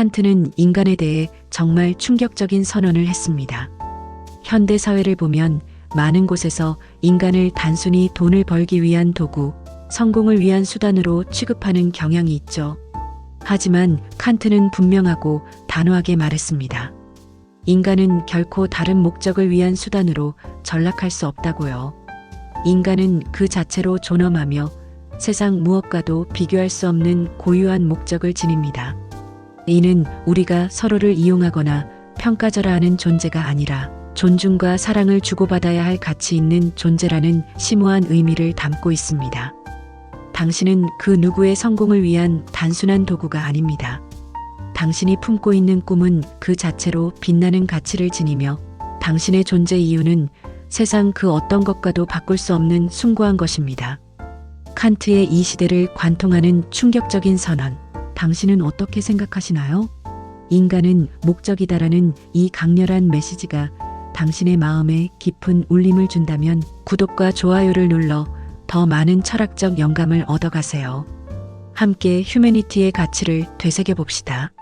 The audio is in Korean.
칸트는 인간에 대해 정말 충격적인 선언을 했습니다. 현대 사회를 보면 많은 곳에서 인간을 단순히 돈을 벌기 위한 도구, 성공을 위한 수단으로 취급하는 경향이 있죠. 하지만 칸트는 분명하고 단호하게 말했습니다. 인간은 결코 다른 목적을 위한 수단으로 전락할 수 없다고요. 인간은 그 자체로 존엄하며 세상 무엇과도 비교할 수 없는 고유한 목적을 지닙니다. 이는 우리가 서로를 이용하거나 평가절하하는 존재가 아니라 존중과 사랑을 주고받아야 할 가치 있는 존재라는 심오한 의미를 담고 있습니다. 당신은 그 누구의 성공을 위한 단순한 도구가 아닙니다. 당신이 품고 있는 꿈은 그 자체로 빛나는 가치를 지니며 당신의 존재 이유는 세상 그 어떤 것과도 바꿀 수 없는 숭고한 것입니다. 칸트의 이 시대를 관통하는 충격적인 선언. 당신은 어떻게 생각하시나요? 인간은 목적이다라는 이 강렬한 메시지가 당신의 마음에 깊은 울림을 준다면 구독과 좋아요를 눌러 더 많은 철학적 영감을 얻어가세요. 함께 휴메니티의 가치를 되새겨 봅시다.